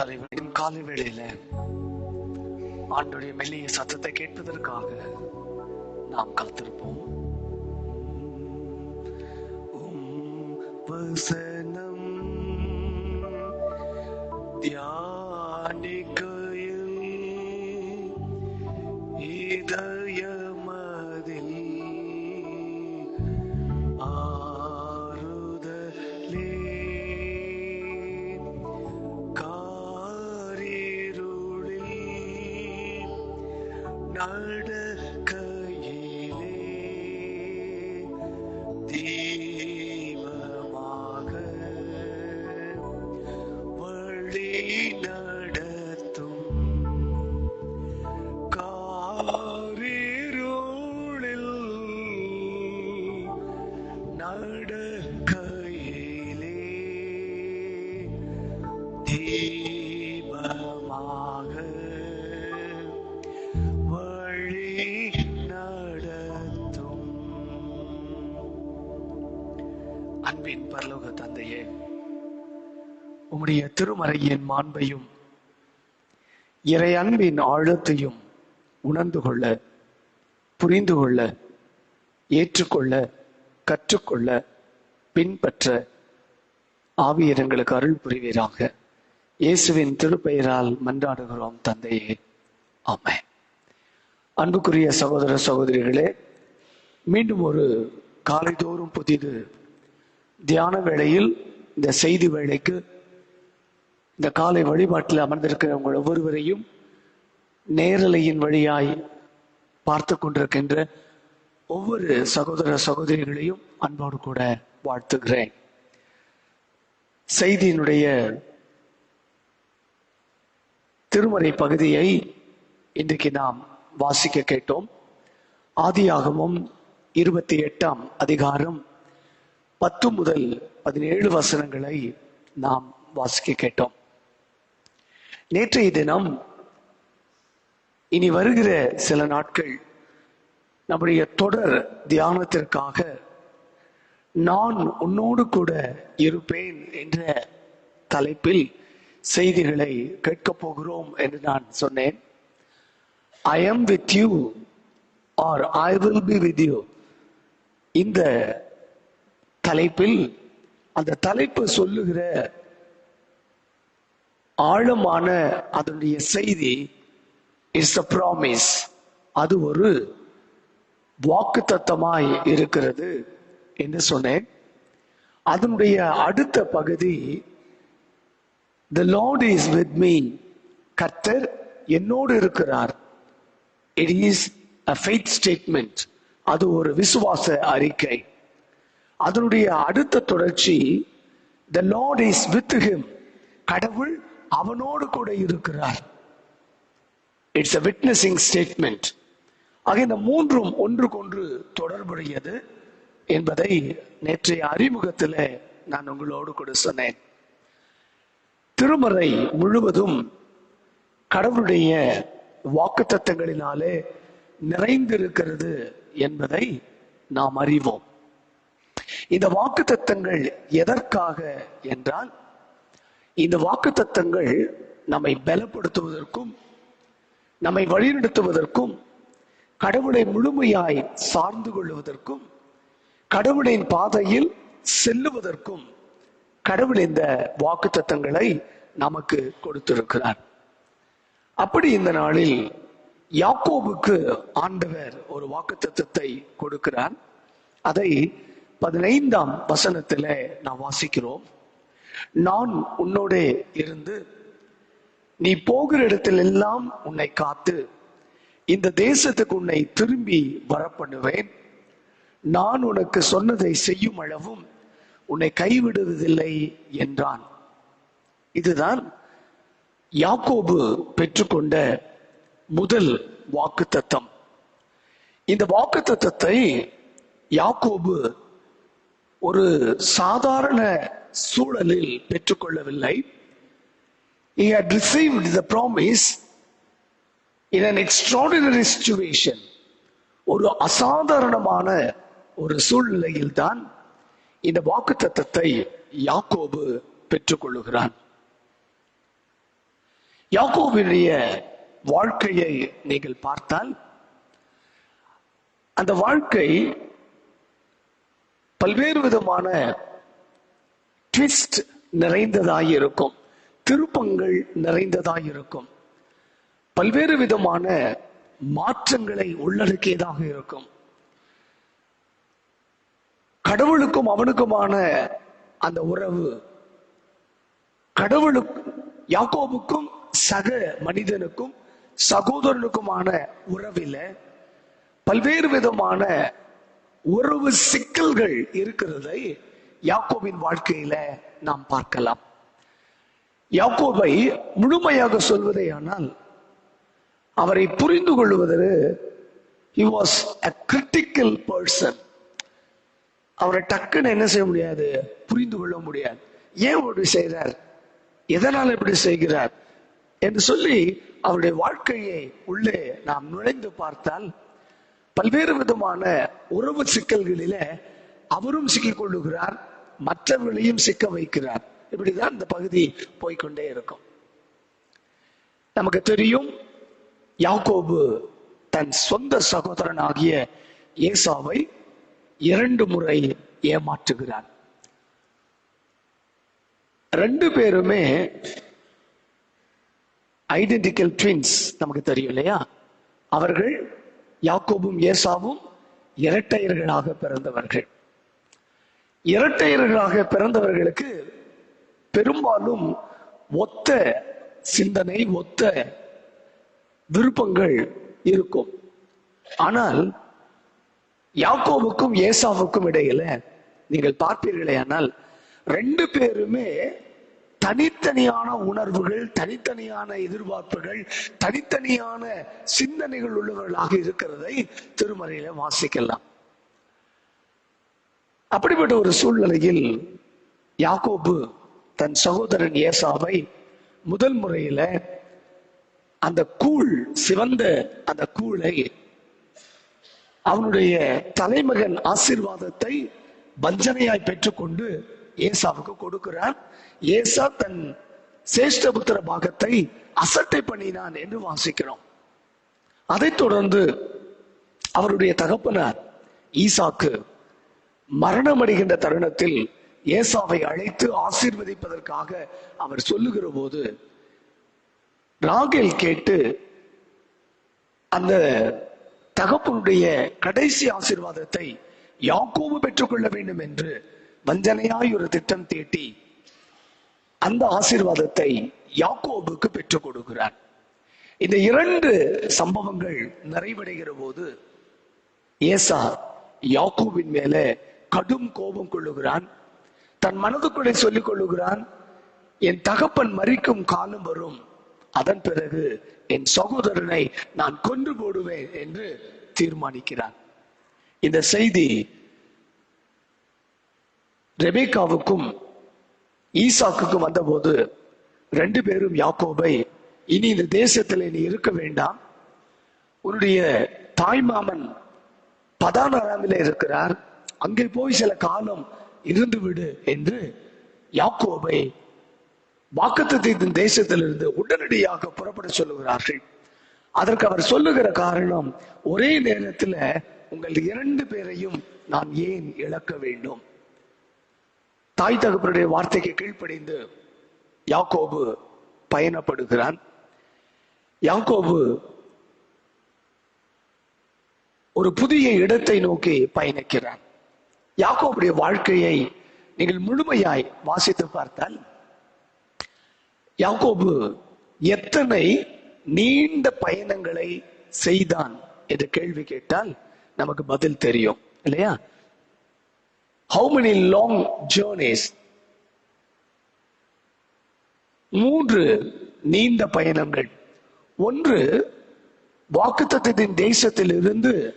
தலைவரின் காலை வேளையில ஆண்டுடைய மெல்லிய சத்தத்தை கேட்பதற்காக நாம் காத்திருப்போம். உம் வசனம் தியானிக்கையில் இதயமதில் நடக்கையிலே தீபமாக வழி நடத்தும். அன்பின் பரலோக தந்தையே உம்முடைய திருமறையின் மாண்பையும் இறை அன்பின் ஆழத்தையும் உணர்ந்து கொள்ள புரிந்து கொள்ள ஏற்றுக்கொள்ள கற்றுக்கொள்ள பின்பற்ற ஆவியரங்களுக்கு அருள் புரிவீராக. இயேசுவின் திருப்பெயரால் மன்றாடுகிறோம் தந்தையே. ஆமை அன்புக்குரிய சகோதர சகோதரிகளே மீண்டும் ஒரு காலைதோறும் புதிது தியான வேளையில் இந்த செய்தி வேளைக்கு இந்த காலை வழிபாட்டில் அமர்ந்திருக்கிற உங்கள் ஒவ்வொருவரையும் நேரலையின் வழியாய் பார்த்து கொண்டிருக்கின்ற ஒவ்வொரு சகோதர சகோதரிகளையும் அன்போடு கூட வாழ்த்துகிறேன். செய்தியினுடைய திருமறை பகுதியை இன்றைக்கு நாம் வாசிக்க கேட்டோம். ஆதியாகமும் இருபத்தி எட்டாம் அதிகாரம் பத்து முதல் பதினேழு வசனங்களை நாம் வாசிக்க கேட்டோம். நேற்றைய தினம் இனி வருகிற சில நாட்கள் நம்முடைய தொடர் தியானத்திற்காக நான் உன்னோடு கூட இருப்பேன் என்ற தலைப்பில் செய்திகளை கேட்கப் போகிறோம் என்று நான் சொன்னேன். I am with you or I will be with you இந்த தலைப்பில் அந்த தலைப்பு சொல்லுகிற ஆழமான அதனுடைய செய்தி இஸ் அ ப்ராமிஸ் அது ஒரு வாக்கு தத்தமாய் இருக்கிறது என்று சொன்னேன். அதனுடைய அடுத்த பகுதி the lord is with me கர்த்தர் என்னோடு இருக்கிறார். It is a faith statement அது ஒரு விசுவாச அறிக்கை. அதனுடைய அடுத்த தொடர்ச்சி the lord is with him கடவுள் அவனோடு கூட இருக்கிறார். இட்ஸ் அ விட்னஸிங் ஸ்டேட்மெண்ட் ஆக இந்த மூன்றும் ஒன்றுக்கொன்று தொடர்புடையது என்பதை நேற்றைய அறிமுகத்தில் நான் உங்களோடு கூட சொன்னேன். திருமறை முழுவதும் கடவுளுடைய வாக்குத்தத்தங்களினாலே நிறைந்திருக்கிறது என்பதை நாம் அறிவோம். இந்த வாக்குத்தத்தங்கள் எதற்காக என்றால் இந்த வாக்குத்தத்தங்கள் நம்மை பலப்படுத்துவதற்கும் நம்மை வழிநடத்துவதற்கும் கடவுளை முழுமையாய் சார்ந்து கொள்வதற்கும் கடவுளின் பாதையில் செல்லுவதற்கும் கடவுள் இந்த வாக்குத்தத்தங்களை நமக்கு கொடுத்திருக்கிறார். அப்படி இந்த நாளில் யாக்கோபுக்கு ஆண்டவர் ஒரு வாக்குத்தத்தத்தை கொடுக்கிறார். அதை பதினைந்தாம் வசனத்தில் நாம் வாசிக்கிறோம். நான் உன்னோட இருந்து நீ போகிற இடத்தில் எல்லாம் உன்னை காத்து இந்த தேசத்துக்கு உன்னை திரும்பி வரப்பண்ணுவேன். நான் உனக்கு சொன்னதை செய்யும் அளவும் உன்னை கைவிடுவதில்லை என்றான். இதுதான் யாக்கோபு பெற்றுக்கொண்ட முதல் வாக்குத்தத்தம். இந்த வாக்குத்தத்தத்தை யாக்கோபு ஒரு சாதாரண சூழலில் பெற்றுக்கொள்ளவில்லை. He had received the promise in an extraordinary situation ஒரு அசாதாரணமான ஒரு சூழ்நிலையில் தான் இந்த வாக்கு தத்தத்தை யாக்கோபு பெற்றுக்கொள்ளுகிறான். யாக்கோபினுடைய வாழ்க்கையை நீங்கள் பார்த்தால் அந்த வாழ்க்கை பல்வேறு விதமான ட்விஸ்ட் நிறைந்ததாய் இருக்கும் திருப்பங்கள் நிறைந்ததாய் இருக்கும் பல்வேறு விதமான மாற்றங்களை உள்ளடக்கியதாக இருக்கும். கடவுளுக்கும் அவனுக்குமான அந்த உறவு கடவுளுக்கு யாக்கோபுக்கும் சக மனிதனுக்கும் சகோதரனுக்குமான உறவில பல்வேறு விதமான உறவு சிக்கல்கள் இருக்கிறதை யாக்கோபின் வாழ்க்கையில நாம் பார்க்கலாம். யாக்கோபை முழுமையாக சொல்வதே ஆனால் அவரை புரிந்து கொள்வது he was a critical person அவரை டக்குன்னு என்ன செய்ய முடியாது? புரிந்து கொள்ள முடியாது. ஏன் இப்படி செய்கிறார்? எதனால் இப்படி செய்கிறார்? என்று சொல்லி அவருடைய வாழ்க்கையை உள்ளே நாம் நுழைந்து பார்த்தால் பல்வேறு விதமான உறவு சிக்கல்களில அவரும் சிக்கிக் கொள்ளுகிறார் மற்றவர்களையும் சிக்க வைக்கிறார். இப்படிதான் இந்த பகுதி போய்க்கொண்டே இருக்கும். நமக்கு தெரியும் யாக்கோபு தன் சொந்த சகோதரன் ஆகிய ஏசாவை இரண்டு முறை ஏமாற்றுகிறார் ரெண்டு பேருமே ஐடென்டிக்கல் ட்வின்ஸ் நமக்கு தெரியும் இல்லையா? அவர்கள் யாக்கோபும் ஏசாவும் இரட்டையர்களாக பிறந்தவர்கள். இரட்டையர்களாக பிறந்தவர்களுக்கு பெரும்பாலும் ஒத்த சிந்தனை ஒத்த விருப்பங்கள் இருக்கும். ஆனால் யாக்கோவுக்கும் ஏசாவுக்கும் இடையில நீங்கள் பார்ப்பீர்களே ஆனால் ரெண்டு பேருமே தனித்தனியான உணர்வுகள் தனித்தனியான எதிர்பார்ப்புகள் தனித்தனியான சிந்தனைகள் உள்ளவர்களாக இருக்கிறதை திருமறையில வாசிக்கலாம். அப்படிப்பட்ட ஒரு சூழ்நிலையில் யாக்கோபு தன் சகோதரன் ஏசாவை முதல் முறையில அந்த கூழ் சிவந்த அந்த கூழை அவனுடைய தலைமகன் ஆசிர்வாதத்தை வஞ்சனையாய் பெற்றுக்கொண்டு ஏசாவுக்கு கொடுக்கிறான் ஏசா தன் சேஷ்டபுத்திர பாகத்தை அசட்டை பண்ணினான் என்று வாசிக்கிறோம். அதைத் தொடர்ந்து அவருடைய தகப்பனார் ஈசாக்கு மரணமடைகின்ற தருணத்தில் ஏசாவை அழைத்து ஆசீர்வதிப்பதற்காக அவர் சொல்லுகிற போது ராகேல் கேட்டு அந்த தகப்பனுடைய கடைசி ஆசீர்வாதத்தை யாக்கோபு பெற்றுக்கொள்ள வேண்டும் என்று வஞ்சனையாய் ஒரு திட்டம் தீட்டி அந்த ஆசிர்வாதத்தை யாக்கோபுக்கு பெற்றுக் கொடுக்கிறார். இந்த இரண்டு சம்பவங்கள் நிறைவடைகிற போது ஏசா யாக்கோபின் மேல கடும் கோபம் கொள்ளுகிறான். தன் மனதுக்குள்ளே சொல்லிக் கொள்ளுகிறான் என் தகப்பன் மறிக்கும் காலம் வரும். அதன் பிறகு என் சகோதரனை நான் கொன்று போடுவேன் என்று தீர்மானிக்கிறான். இந்த செய்தி ரெபேக்காவுக்கும் ஈசாக்குக்கும் வந்தபோது ரெண்டு பேரும் யாக்கோபை இனி இந்த தேசத்தில் நீ இருக்க வேண்டாம். உன்னுடைய தாய்மாமன் பதானராமில இருக்கிறார். அங்கே போய் சில காலம் இருந்து விடு என்று யாக்கோபை வாக்குத்தின் தேசத்திலிருந்து உடனடியாக புறப்பட சொல்லுகிறார்கள். அதற்கு அவர் சொல்லுகிற காரணம் ஒரே நேரத்தில் உங்கள் இரண்டு பேரையும் நான் ஏன் இழக்க வேண்டும்? தாய் தகப்பனுடைய வார்த்தைக்கு கீழ்ப்படிந்து யாக்கோபு பயணப்படுகிறான். யாக்கோபு ஒரு புதிய இடத்தை நோக்கி பயணிக்கிறான். யாக்கோபுடைய வாழ்க்கையை நீங்கள் முழுமையாய் வாசித்து பார்த்தால் யாக்கோபு எத்தனை நீண்ட பயணங்களை செய்தான் என்று கேள்வி கேட்டால் நமக்கு பதில் தெரியும் இல்லையா? ஹவு மெனி லாங் ஜேர்னிஸ் மூன்று நீண்ட பயணங்கள். ஒன்று வாக்குத்தத்தின் தேசத்தில் இருந்து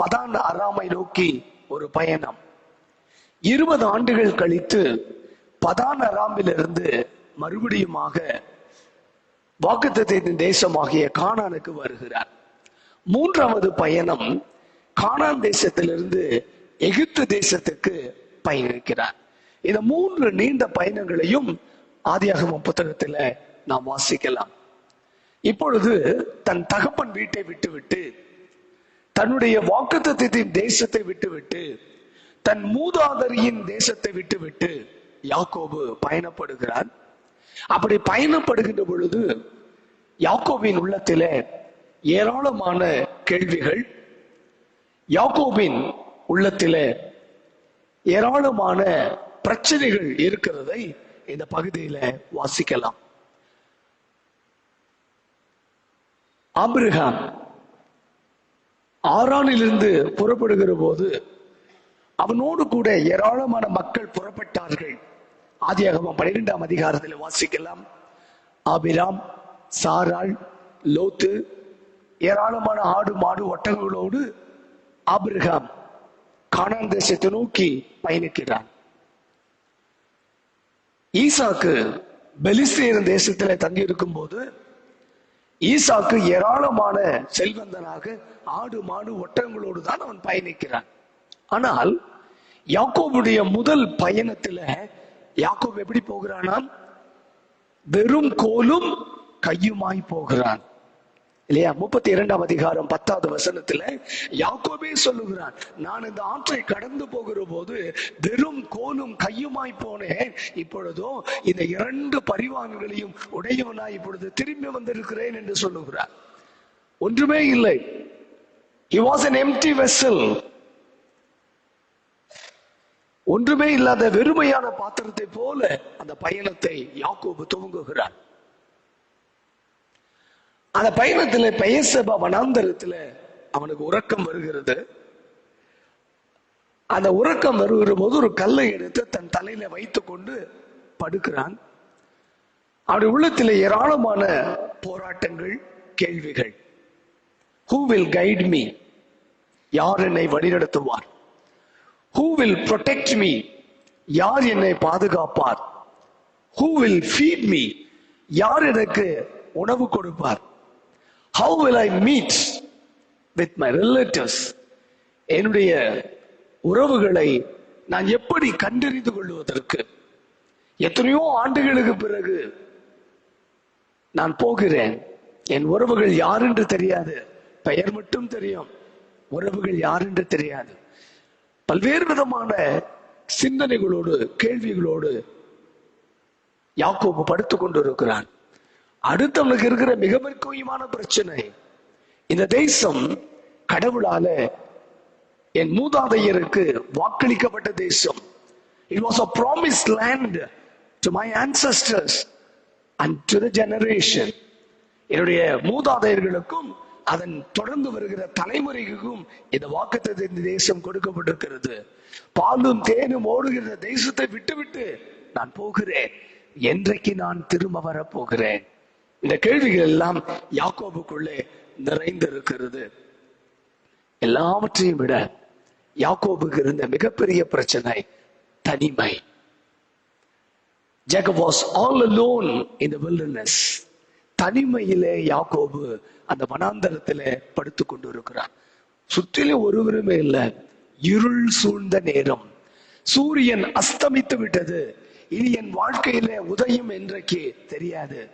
பதான் அராமை நோக்கி ஒரு பயணம். இருபது ஆண்டுகள் கழித்து பதான் அராமிலிருந்து மறுபடியுமாக வாக்குத்தத்தின் தேசமாகிய கானானுக்கு வருகிறார். மூன்றாவது பயணம் கானான் தேசத்திலிருந்து எகிப்து தேசத்துக்கு பயணிக்கிறார். இந்த மூன்று நீண்ட பயணங்களையும் ஆதியாகம புத்தகத்துல நாம் வாசிக்கலாம். இப்பொழுது தன் தகப்பன் வீட்டை விட்டுவிட்டு தன்னுடைய வாக்குத்தத்தின் தேசத்தை விட்டுவிட்டு தன் மூதாதரியின் தேசத்தை விட்டுவிட்டு யாக்கோபு பயணப்படுகிறார் அப்படி பயணப்படுகின்ற பொழுது யாக்கோபின் உள்ளத்திலே ஏராளமான கேள்விகள் யாக்கோபின் உள்ளத்திலே ஏராளமான பிரச்சனைகள் இருக்கிறதை இந்த பகுதியில வாசிக்கலாம். ஆபிரகாம் ஆறானிலிருந்து புறப்படுகிற போது அவனோடு கூட ஏராளமான மக்கள் புறப்பட்டார்கள். ஆதியாகமம் பன்னிரெண்டாம் அதிகாரத்தில் வாசிக்கலாம். ஆபிராம் சாராள் லோத்து ஏராளமான ஆடு மாடு ஒட்டகங்களோடு ஆபிரகாம் கானான் தேசத்தை நோக்கி பயணிக்கிறான். ஈசாக்கு பெலிஸ்தேயன் தேசத்தில் தங்கி இருக்கும் போது ஈசாக்கு ஏராளமான செல்வந்தனாக ஆடு மாடு ஒட்டகங்களோடு தான் அவன் பயணிக்கிறான். ஆனால் யாக்கோபுடைய முதல் பயணத்துல யாக்கோப் எப்படி போகிறானாம் வெறும் கோலும் கையுமாய் போகிறான். இல்லையா? முப்பத்தி இரண்டாம் அதிகாரம் பத்தாவது வசனத்துல யாக்கோபே சொல்லுகிறான் நான் இந்த ஆற்றை கடந்து போகிற போது வெறும் கோலும் கையுமாய் போனேன். இப்பொழுதோ இந்த இரண்டு பரிவான்களையும் உடையவனாய் இப்பொழுது திரும்பி வந்திருக்கிறேன் என்று சொல்லுகிறார். ஒன்றுமே இல்லை. He was an empty vessel ஒன்றுமே இல்லாத வெறுமையான பாத்திரத்தை போல அந்த பயணத்தை யாக்கோபு துவங்குகிறார். அந்த பயணத்துல பெயசபா வனாந்தரத்துல அவனுக்கு உறக்கம் வருகிறது. அந்த உறக்கம் வருகிற போது ஒரு கல்லை எடுத்து தன் தலையில வைத்துக் கொண்டு படுக்கிறான். அவருடைய உள்ளத்தில் ஏராளமான போராட்டங்கள் கேள்விகள். ஹூ வில் கைட் மீ யார் என்னை வழிநடத்துவார்? ஹூ வில் ப்ரொடெக்ட் மீ யார் என்னை பாதுகாப்பார்? ஹூ வில் ஃபீட் மீ யார் எனக்கு உணவு கொடுப்பார்? How will I meet with my relatives என்னுடைய உறவுகளை நான் எப்படி கண்டறிந்து கொள்வதற்கு? எத்தனையோ ஆண்டுகளுக்கு பிறகு நான் போகிறேன். என் உறவுகள் யார் என்று தெரியாது. பெயர் மட்டும் தெரியும். உறவுகள் யார் என்று தெரியாது. பல்வேறு விதமான சிந்தனைகளோடு கேள்விகளோடு யாக்கோபு படுத்துக் கொண்டிருக்கிறான். அடுத்தவனுக்கு இருக்கிற மிக முக்கியமான பிரச்சனை இந்த தேசம் கடவுளால என் மூதாதையருக்கு வாக்களிக்கப்பட்ட தேசம். It was a promise land to my ancestors and to the generation என்னுடைய மூதாதையர்களுக்கும் அதன் தொடர்ந்து வருகிற தலைமுறைக்கும் இந்த வாக்குத்தத்தை இந்த தேசம் கொடுக்கப்பட்டிருக்கிறது. பாலும் தேனும் ஓடுகிற தேசத்தை விட்டுவிட்டு நான் போகிறேன். என்றைக்கு நான் திரும்ப வர போகிறேன் இந்த கேள்விகள் எல்லாம் யாக்கோபுக்குள்ளே நிறைந்திருக்கிறது. எல்லாவற்றையும் விட யாக்கோபுக்கு இருந்த மிகப்பெரிய பிரச்சனை தனிமை. Jacob was all alone in the wilderness. தனிமையிலே யாக்கோபு அந்த வனாந்தரத்துல படுத்துக் கொண்டு இருக்கிறான் சுற்றிலும் ஒருவருமே இல்லை. இருள் சூழ்ந்த நேரம். சூரியன் அஸ்தமித்து விட்டது. இனி என் வாழ்க்கையில உதயம் என்றைக்கு தெரியாது.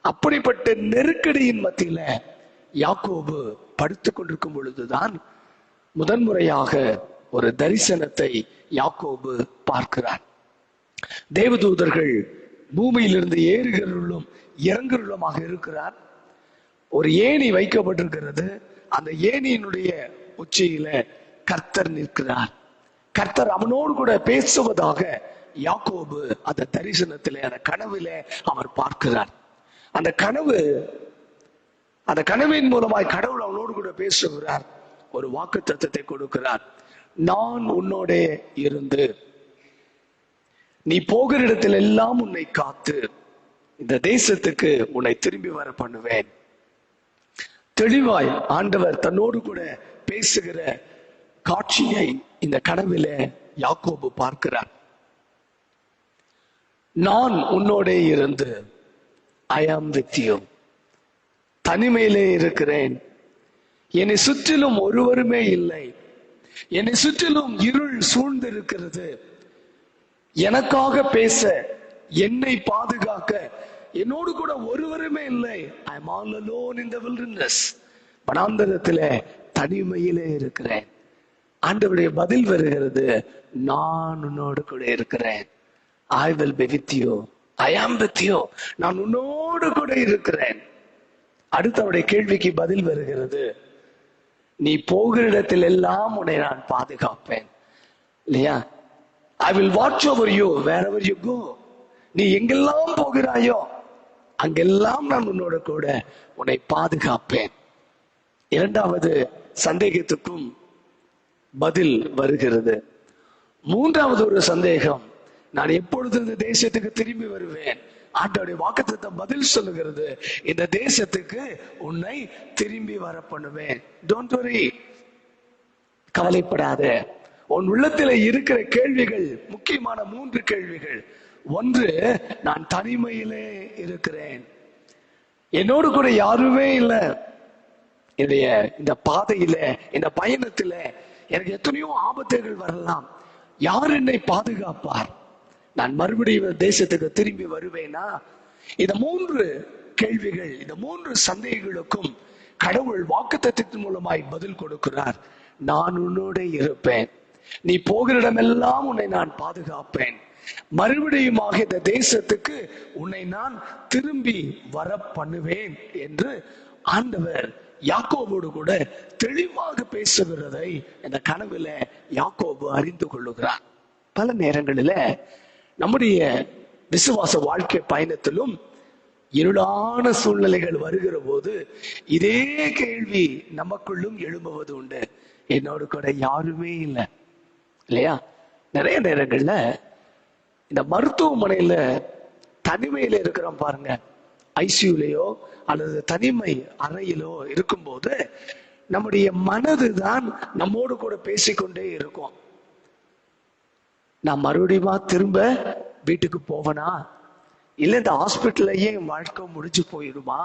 அப்படிப்பட்ட நெருக்கடியின் மத்தியில யாக்கோபு படுத்துக் கொண்டிருக்கும் பொழுதுதான் முதன்முறையாக ஒரு தரிசனத்தை யாக்கோபு பார்க்கிறார். தேவதூதர்கள் பூமியிலிருந்து ஏறுகிறவர்களும் இறங்குறவர்களுமாக இருக்கிறார். ஒரு ஏணி வைக்கப்பட்டிருக்கிறது. அந்த ஏணியினுடைய உச்சியில கர்த்தர் நிற்கிறார். கர்த்தர் அவனோடு கூட பேசுவதாக யாக்கோபு அந்த தரிசனத்திலே அந்த கனவிலே அவர் பார்க்கிறார். அந்த கனவு அந்த கனவின் மூலமாய் கடவுள் அவனோடு கூட பேசுகிறார். ஒரு வாக்கு தத்துவத்தை கொடுக்கிறார். நான் உன்னோட இருந்து நீ போகிற இடத்தில் எல்லாம் உன்னை காத்து இந்த தேசத்துக்கு உன்னை திரும்பி வர பண்ணுவேன். தெளிவாய் ஆண்டவர் தன்னோடு கூட பேசுகிற காட்சியை இந்த கனவில யாக்கோபு பார்க்கிறார். நான் உன்னோட இருந்து ஐ ஆம் வித் யூ தனிமையிலே இருக்கிறேன். என்னை சுற்றிலும் ஒருவருமே இல்லை. என்னை சுற்றிலும் இருள் சூழ்ந்திருக்கிறது. எனக்காக பேச என்னை பாதுகாக்க என்னோடு கூட ஒருவருமே இல்லை. I am all alone in the wilderness வனாந்தரத்திலே தனிமையிலே இருக்கிறேன். ஆண்டவருடைய பதில் வருகிறது நான் உன்னோடு கூட இருக்கிறேன். I will be with you I am with you நான் உன்னோடு கூட இருக்கிறேன். அடுத்து அவருடைய கேள்விக்கு பதில் வருகிறது நீ போகிற இடத்தில் எல்லாம் உன்னை நான் பாதுகாப்பேன். இல்லையா? I will watch over you wherever you go நீ எங்கெல்லாம் போகிறாயோ அங்கெல்லாம் நான் உன்னோட கூட உன்னை பாதுகாப்பேன். இரண்டாவது சந்தேகத்துக்கும் பதில் வருகிறது. மூன்றாவது ஒரு சந்தேகம் நான் எப்பொழுது இந்த தேசத்துக்கு திரும்பி வருவேன்? ஆண்டோடைய வாக்குத்தத்தை பதில் சொல்லுகிறது இந்த தேசத்துக்கு உன்னை திரும்பி வர பண்ணுவேன் டோன்ட் வரி கவலைப்படாத. உன் உள்ளத்துல இருக்கிற கேள்விகள் முக்கியமான மூன்று கேள்விகள் ஒன்று நான் தனிமையிலே இருக்கிறேன். என்னோடு கூட யாருமே இல்லை. என்னுடைய இந்த பாதையில இந்த பயணத்துல எனக்கு எத்தனையோ ஆபத்துகள் வரலாம். யார் என்னை பாதுகாப்பார்? நான் மறுபடியும் தேசத்துக்கு திரும்பி வருவேனா? இந்த மூன்று கேள்விகள் இந்த மூன்று சந்தேகங்களுக்கும் கடவுள் வாக்குத்தத்தின் மூலமாய் பதில் கொடுக்கிறார். நான் உன்னோட இருப்பேன். நீ போகிற இடமெல்லாம் உன்னை நான் பாதுகாப்பேன். மறுபடியுமாக இந்த தேசத்துக்கு உன்னை நான் திரும்பி வர பண்ணுவேன் என்று ஆண்டவர் யாக்கோபோடு கூட தெளிவாக பேசுகிறதை இந்த கனவுல யாக்கோபு அறிந்து கொள்ளுகிறார். பல நேரங்களில நம்முடைய விசுவாச வாழ்க்கை பயணத்திலும் இருளான சூழ்நிலைகள் வருகிற போது இதே கேள்வி நமக்குள்ளும் எழும்புவது உண்டு. என்னோடு கூட யாருமே இல்லை. இல்லையா? நிறைய நேரங்கள்ல இந்த மருத்துவமனையில தனிமையில இருக்கிறோம் பாருங்க. ஐசியூலையோ அல்லது தனிமை அறையிலோ இருக்கும்போது நம்முடைய மனது தான் நம்மோடு கூட பேசிக்கொண்டே இருக்கும். நான் மறுபடியுமா திரும்ப வீட்டுக்கு போவனா? இல்ல இந்த ஹாஸ்பிட்டல்லையே என் வாழ்க்கை முடிஞ்சு போயிடுமா?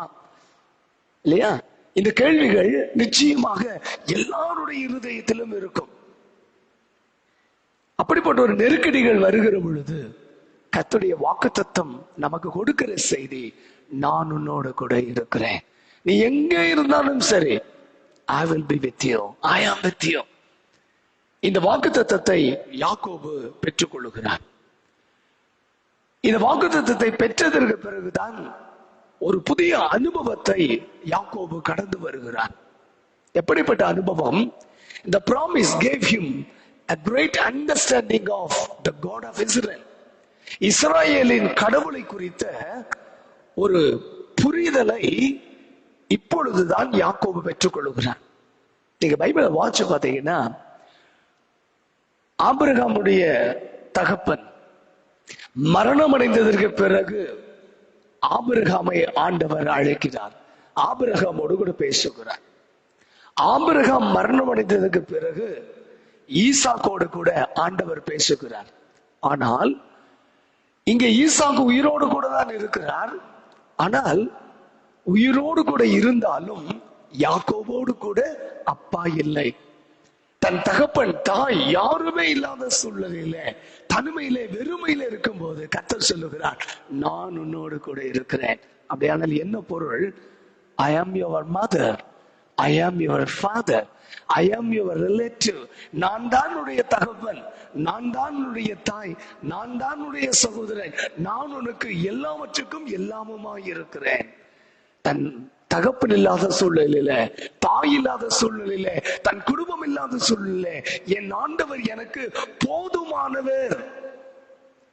இல்லையா? இந்த கேள்விகள் நிச்சயமாக எல்லாருடைய இருதயத்திலும் இருக்கும். அப்படிப்பட்ட ஒரு நெருக்கடிகள் வருகிற பொழுது கத்துடைய வாக்குத்தத்தம் நமக்கு கொடுக்கிற செய்தி நான் உன்னோட கூட இருக்கிறேன். நீ எங்க இருந்தாலும் சரி I will be with you I am with you இந்த தத்துவத்தை யாக்கோபு பெற்றுக்கொள்ளுகிறார் இந்த வாக்குத்தத்தத்தை பெற்றதற்கு பிறகுதான் ஒரு புதிய அனுபவத்தை யாக்கோபு கடந்து வருகிறார். எப்படிப்பட்ட அனுபவம்? இந்த promise gave him a great understanding of the God of Israel. இஸ்ராயேலின் கடவுளை குறித்த ஒரு புரிதலை இப்பொழுதுதான் யாக்கோபு பெற்றுக்கொள்கிறான். நீங்க பைபிளை வாட்ச் பார்த்தீங்கன்னா ஆபிரகாமுடைய தகப்பன் மரணம் அடைந்ததற்கு பிறகு ஆபிரகாமை ஆண்டவர் அழைக்கிறார். ஆபிரகாமோடு கூட பேசுகிறார். ஆபிரகாம் மரணம் அடைந்ததற்கு பிறகு ஈசாக்கோடு கூட ஆண்டவர் பேசுகிறார். ஆனால் இங்க ஈசாக்கு உயிரோடு கூட தான் இருக்கிறார். ஆனால் உயிரோடு கூட இருந்தாலும் யாக்கோபோடு கூட அப்பா இல்லை. தன் தகப்பன் தாய் யாருமே இல்லாத சூழ்நிலையில தனிமையில வெறுமையில இருக்கும்போது கத்தர் சொல்லுகிறார் நான் உன்னோடு கூட இருக்கிறேன். அப்படியானால் என்ன பொருள்? ஐ am your mother I am your father I am your relative நான் தான் உடைய தகப்பன். நான் தான் உடைய தாய். நான் தான் உடைய சகோதரன். நான் உனக்கு எல்லாவற்றுக்கும் எல்லாமுமாய் இருக்கிறேன். தன் தகப்பன் இல்லாத சூழ்நிலையில தாய் இல்லாத சூழ்நிலையில தன் குடும்பம் இல்லாத சூழ்நிலை என் ஆண்டவர் எனக்கு போதுமானவர்.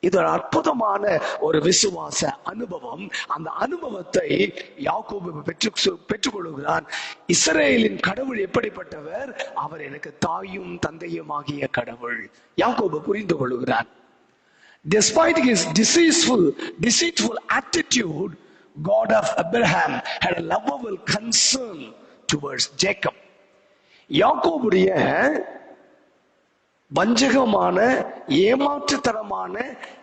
இது ஒரு அற்புதமான ஒரு விசுவாச அனுபவம். அந்த அனுபவத்தை யாக்கோபு பெற்று பெற்றுக்கொள்கிறான். இஸ்ரேலின் கடவுள் எப்படிப்பட்டவர்? அவர் எனக்கு தாயும் தந்தையும் ஆகிய கடவுள். யாக்கோபு புரிந்து கொள்கிறான். Despite his deceitful, deceitful attitude, God of Abraham had a lovable concern towards Jacob. யாக்கோபுடைய வஞ்சகமான ஏமாற்றுத்தனமான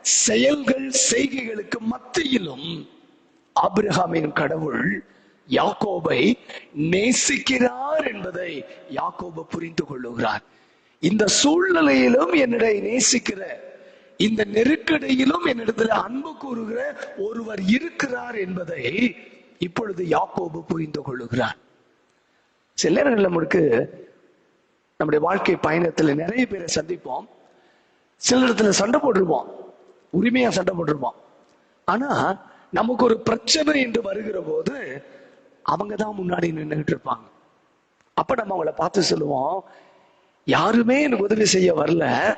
செயல்கள் செய்கைகளுக்கு மத்தியிலும் ஆபிரகாமின் கடவுள் யாக்கோபை நேசிக்கிறார் என்பதை யாக்கோபு புரிந்து கொள்ளுகிறார். இந்த சூழ்நிலையிலும் என்னிடை நேசிக்கிற இந்த நெருக்கடியிலும் என்னிடத்துல அன்பு கூறுகிற ஒருவர் இருக்கிறார் என்பதை இப்பொழுது யாக்கோபு புரிந்து கொள்ளுகிறார். சில நேரங்கள் நம்மளுக்கு நம்முடைய வாழ்க்கை பயணத்துல நிறைய பேரை சந்திப்போம். சில இடத்துல சண்டை போட்டிருப்போம். உரிமையா சண்டை போட்டிருப்போம். ஆனா நமக்கு ஒரு பிரச்சனை என்று வருகிற போது அவங்க தான் முன்னாடி நின்றுகிட்டு இருப்பாங்க. அப்ப நம்ம அவங்கள பார்த்து சொல்லுவோம் யாருமே எனக்கு உதவி செய்ய வரல.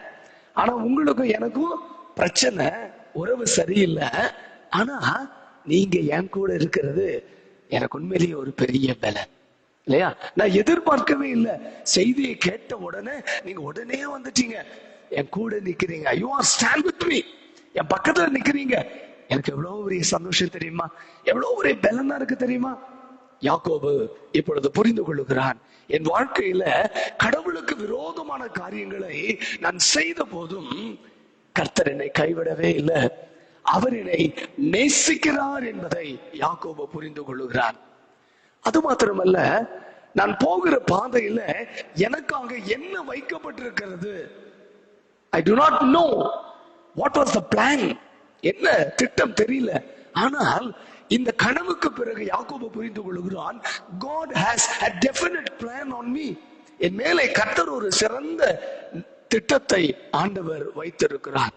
ஆனா உங்களுக்கும் எனக்கும் பிரச்சனை. உறவு சரியில்லை. ஆனா நீங்க என் கூட இருக்கிறது எனக்கு உண்மையிலேயே ஒரு பெரிய பலன். இல்லையா? நான் எதிர்பார்க்கவே இல்லை. செய்தியை கேட்ட உடனே நீங்க உடனே வந்துட்டீங்க. என் கூட நிக்கிறீங்க. You are stand with me என் பக்கத்துல நிக்கிறீங்க. எனக்கு எவ்வளவு பெரிய சந்தோஷம் தெரியுமா? எவ்வளவு பெரிய பலனா இருக்கு தெரியுமா? யாக்கோபு இப்பொழுது புரிந்து கொள்ளுகிறான். என் வாழ்க்கையில கடவுளுக்கு விரோதமான காரியங்களை நான் செய்த போதும் கர்த்தர் என்னை கைவிடவே இல்லை. அவர் என்னை நேசிக்கிறார் என்பதை யாக்கோபு புரிந்து கொள்ளுகிறான். அது மாத்திரமல்ல நான் போகிற பாதையில எனக்காக என்ன வைக்கப்பட்டிருக்கிறது? I do not know what was the plan என்ன திட்டம் தெரியல. ஆனால் இந்த கனவுக்கு பிறகு யாக்கோபு புரிந்து கொள்கிறான் God has a definite plan on me என் மேலே கத்தர் ஒரு சிறந்த திட்டத்தை ஆண்டவர் வைத்திருக்கிறார்.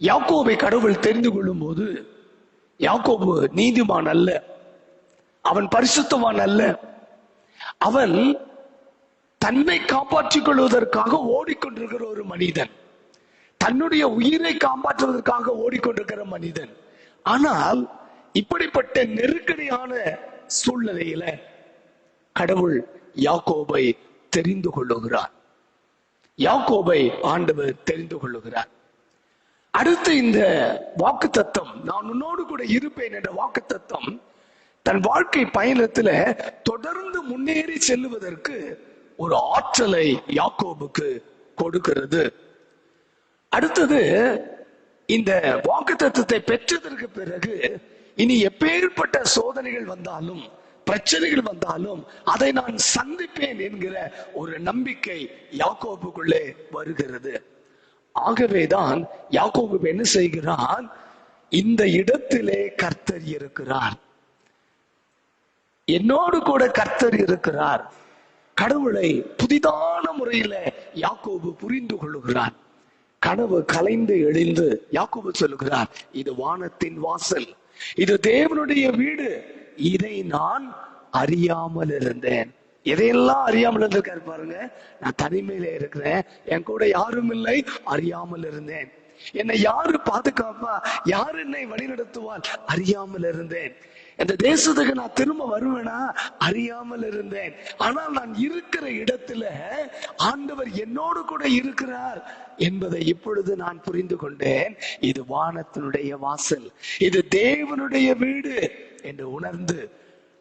யாக்கோபை கடவுள் தெரிந்து கொள்ளும் போது யாக்கோபு நீதிமான் அல்ல. அவன் பரிசுத்தவான் அல்ல. அவன் தன்னை காப்பாற்றிக் கொள்வதற்காக ஓடிக்கொண்டிருக்கிற ஒரு மனிதன். தன்னுடைய உயிரை காப்பாற்றுவதற்காக ஓடிக்கொண்டிருக்கிற மனிதன். ஆனால் இப்படிப்பட்ட நெருக்கடியான சூழ்நிலையில கடவுள் யாக்கோபை தெரிந்து கொள்ளுகிறார். யாக்கோபை ஆண்டவர் தெரிந்து கொள்ளுகிறார். அடுத்து இந்த வாக்கு தத்துவம் நான் உன்னோடு கூட இருப்பேன் என்ற வாக்கு தத்துவம் தன் வாழ்க்கை பயணத்துல தொடர்ந்து முன்னேறி செல்லுவதற்கு ஒரு ஆற்றலை யாக்கோபுக்கு கொடுக்கிறது. அடுத்தது இந்த வாக்கு தத்துவத்தை பெற்றதற்கு பிறகு இனி எப்பேற்பட்ட சோதனைகள் வந்தாலும் பிரச்சனைகள் வந்தாலும் அதை நான் சந்திப்பேன் என்கிற ஒரு நம்பிக்கை யாக்கோபுக்குள்ளே வருகிறது. ஆகவேதான் யாக்கோபு என்ன செய்கிறான்? இந்த இடத்திலே கர்த்தர் இருக்கிறார். என்னோடு கூட கர்த்தர் இருக்கிறார். கடவுளை புதிதான முறையில யாக்கோபு புரிந்து கொள்ளுகிறார். கனவு கலைந்து எழுந்து யாக்கோபு சொல்லுகிறார் இது வானத்தின் வாசல். இது தேவனுடைய வீடு. இதை நான் அறியாமல் இருந்தேன் எதையெல்லாம் அறியாமல் இருந்திருக்காரு பாருங்க. நான் தனிமையில இருக்கிறேன். என் கூட யாரும் இல்லை அறியாமல் இருந்தேன். என்னை யாரு பாதுகாப்பா? யார் என்னை வழிநடத்துவார் அறியாமல் இருந்தேன். இந்த தேசத்துக்கு நான் திரும்ப வருவேனா? அறியாமல் இருந்தேன். ஆனால் நான் இருக்கிற இடத்துல ஆண்டவர் என்னோடு கூட இருக்கிறார் என்பதை இப்பொழுது நான் புரிந்து கொண்டேன். இது வானத்தினுடைய வாசல். இது தேவனுடைய வீடு என்று உணர்ந்து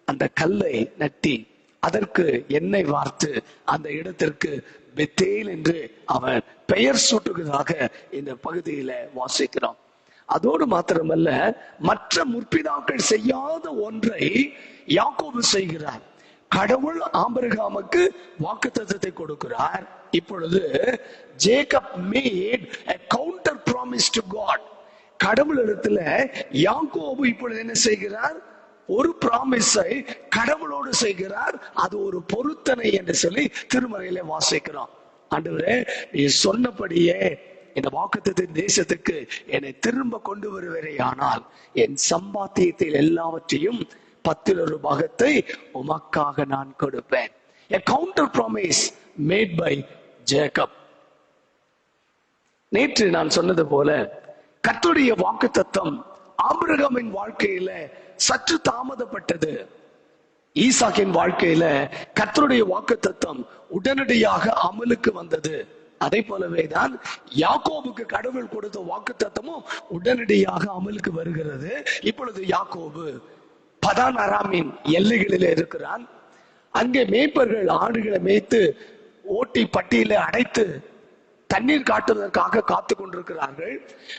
அந்த கல்லை நட்டி அதற்கு எண்ணெய் வார்த்து அந்த இடத்திற்கு பெத்தேல் என்று அவன் பெயர் சூட்டுகிறதாக இந்த பகுதியில வாசிக்கிறோம். அதோடு மாத்திரமல்ல மற்ற முற்பிதாக்கள் செய்யாத ஒன்றை யாக்கோபு செய்கிறார். கடவுள் ஆம்பரகாமுக்கு தத்துவத்தை கொடுக்கிறார். இப்பொழுது Jacob made counter promise to God கடவுள் இடத்துல யாக்கோபு இப்பொழுது என்ன செய்கிறார்? ஒரு பிராமிஸை கடவுளோடு செய்கிறார். அது ஒரு பொருத்தனை என்று சொல்லி திருமறையில வாசிக்கிறோம். ஆண்டவரே நீ சொன்னபடியே இந்த வாக்குத்தத்தின் தேசத்துக்கு என்னை திரும்ப கொண்டு வருவரே ஆனால் என் சம்பாத்தியத்தில் எல்லாவற்றையும் பத்தில் ஒரு பாகத்தை உமக்காக நான் கொடுப்பேன். A counter promise made by Jacob நேற்று நான் சொன்னது போல கத்துடைய வாக்கு தத்தம் ஆபிரகாமின் வாழ்க்கையில சற்று தாமதப்பட்டது. ஈசாக்கின் வாழ்க்கையில கத்தருடைய வாக்கு தத்துவம் உடனடியாக அமலுக்கு வந்தது. அதே போலவே தான் யாக்கோபுக்கு கடவுள் கொடுத்த வாக்கு தத்துவமும் உடனடியாக அமலுக்கு வருகிறது. இப்பொழுது யாக்கோபு பதான் அராமின் எல்லைகளில் இருக்கிறான். அங்கே மேய்ப்பர்கள் ஆடுகளை மேய்த்து ஓட்டி பட்டியலை அடைத்து தண்ணீர் காட்டுவதற்காக காத்து கொண்டிருக்கிறார்கள்.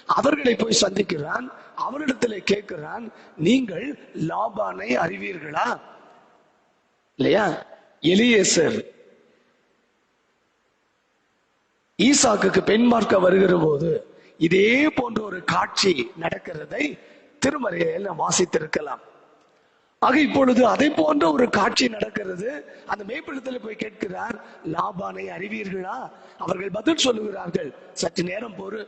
அவர்களை போய் சந்திக்கிறான். அவரிடத்துல கேட்கிறான் நீங்கள் லாபானை அறிவீர்களா? இல்லையா? எலியேசர் ஈசாக்கு பெண் பார்க்க வருகிற போது இதே போன்ற ஒரு காட்சி நடக்கிறதை திருமறையில் நாம் வாசித்திருக்கலாம். ஆக இப்பொழுது அதை போன்ற ஒரு காட்சி நடக்கிறது. அந்த மேய்ப்பிடத்தில் போய் கேட்கிறார் லாபானை அறிவீர்களா? அவர்கள் பதில் சொல்லுகிறார்கள் சற்று நேரம் பொறு.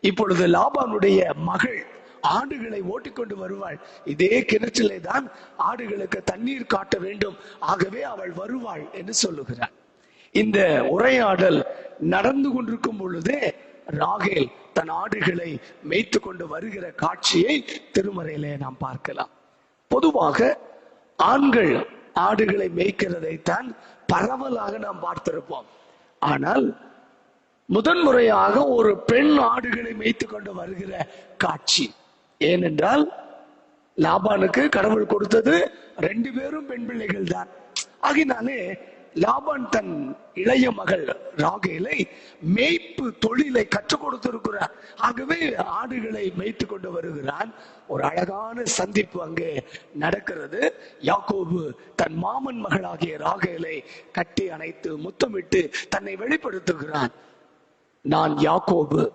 இப்பொழுது லாபானுடைய மகள் ஆடுகளை ஓட்டிக்கொண்டு வருவாள். இதே கிணற்றிலே தான் ஆடுகளுக்கு தண்ணீர் காட்ட வேண்டும். ஆகவே அவள் வருவாள் என்று சொல்லுகிறார். இந்த உரையாடல் நடந்து கொண்டிருக்கும் பொழுதே ராகேல் தன் ஆடுகளை மேய்த்து கொண்டு வருகிற காட்சியை திருமறையிலே நாம் பார்க்கலாம். பொதுவாக ஆண்கள் ஆடுகளை மேய்க்கிறதைத்தான் பரவலாக நாம் பார்த்திருப்போம். ஆனால் முதன்முறையாக ஒரு பெண் ஆடுகளை மேய்த்து கொண்டு வருகிற காட்சி. ஏனென்றால் லாபானுக்கு கடவுள் கொடுத்தது ரெண்டு பேரும் பெண் பிள்ளைகள் தான் ஆகினாலே லாபான் தன் இளைய மகள் ராகேலை மேய்ப்பு தொழிலை கற்றுக் கொடுத்திருக்கிறார். ஆகவே ஆடுகளை மேய்த்து கொண்டு வருகிறான். ஒரு அழகான சந்திப்பு அங்கே நடக்கிறது. யாக்கோபு தன் மாமன் மகளாகிய ராகேலை கட்டி அணைத்து முத்தமிட்டு தன்னை வெளிப்படுத்துகிறான். நான் யாக்கோபு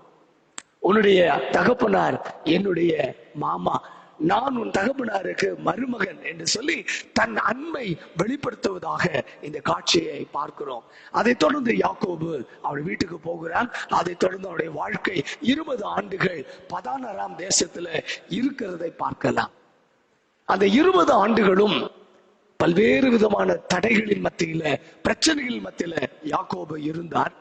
உன்னுடைய தகப்பனார் என்னுடைய மாமா. நான் உன் தகப்பனாருக்கு மருமகன் என்று சொல்லி தன் அன்பை வெளிப்படுத்துவதாக இந்த காட்சியை பார்க்கிறோம். அதைத் தொடர்ந்து யாக்கோபு அவள் வீட்டுக்கு போகிறான். அதைத் தொடர்ந்து அவருடைய வாழ்க்கை இருபது ஆண்டுகள் பதானராம் தேசத்துல இருக்கிறதை பார்க்கலாம். அந்த இருபது ஆண்டுகளும் பல்வேறு விதமான தடைகளின் மத்தியில பிரச்சனைகளின் மத்தியில யாக்கோபு இருந்தார்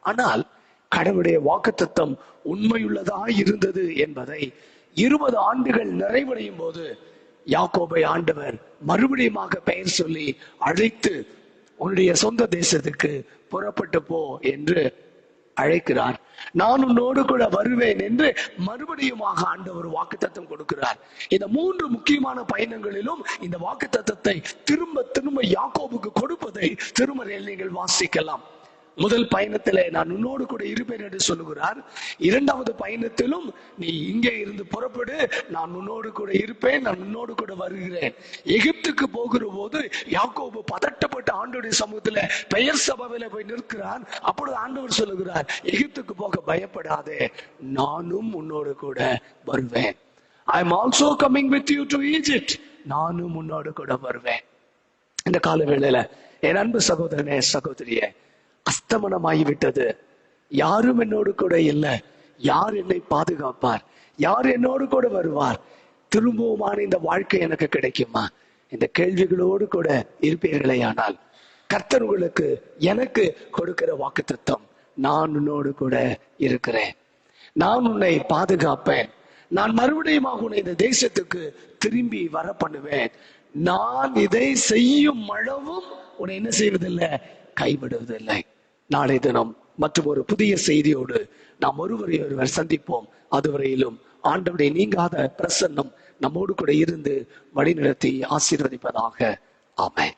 ஆனால் கடவுளுடைய வாக்குத்தத்தம் உண்மையுள்ளதா இருந்தது என்பதை இருபது ஆண்டுகள் நிறைவடையும் போது யாக்கோபை ஆண்டவர் மறுபடியுமாக பெயர் சொல்லி அழைத்து உன்னுடைய சொந்த தேசத்துக்கு புறப்பட்டு போ என்று அழைக்கிறார். நான் உன்னோடு கூட வருவேன் என்று மறுபடியுமாக ஆண்டவர் வாக்குத்தத்தம் கொடுக்கிறார். இந்த மூன்று முக்கியமான பயணங்களிலும் இந்த வாக்குத்தத்தத்தை திரும்ப திரும்ப யாக்கோபுக்கு கொடுப்பதை திருமறையில் நீங்கள் வாசிக்கலாம். முதல் பயணத்திலே நான் உன்னோடு கூட இருப்பேன் என்று சொல்லுகிறார். இரண்டாவது பயணத்திலும் நீ இங்கே இருந்து புறப்படு. நான் உன்னோடு கூட இருப்பேன் நான் உன்னோடு கூட வருகிறேன். எகிப்துக்கு போகிற போது யாக்கோபு பதட்டப்பட்ட ஆண்டோடைய சமூகத்துல பெயர் சபையில போய் நிற்கிறார். அப்பொழுது ஆண்டவர் சொல்லுகிறார் எகிப்துக்கு போக பயப்படாதே நானும் உன்னோடு கூட வருவேன். I am also coming with you to Egypt நானும் உன்னோடு கூட வருவேன். இந்த கால வேளையில என் அன்பு சகோதரனே சகோதரியே அஸ்தமனமாகிவிட்டது. யாரும் என்னோடு கூட இல்லை. யார் என்னை பாதுகாப்பார்? யார் என்னோடு கூட வருவார்? திரும்பவுமான இந்த வாழ்க்கை எனக்கு கிடைக்குமா? இந்த கேள்விகளோடு கூட இருப்பீர்களே ஆனால் கர்த்தர் உங்களுக்கு எனக்கு கொடுக்கிற வாக்கு நான் உன்னோடு கூட இருக்கிறேன். நான் உன்னை பாதுகாப்பேன். நான் மறுபடியும் உன்னை இந்த தேசத்துக்கு திரும்பி வர பண்ணுவேன் நான் இதை செய்யும் அளவும் உன்னை என்ன செய்வதில்லை? கைவிடுவதில்லை. நாளை தினம் மற்றும் ஒரு புதிய செய்தியோடு நாம் ஒருவரை ஒருவர் சந்திப்போம். அதுவரையிலும் ஆண்டவுடைய நீங்காத பிரசன்னம் நம்மோடு கூட இருந்து வழிநடத்தி ஆசீர்வதிப்பதாக. ஆமை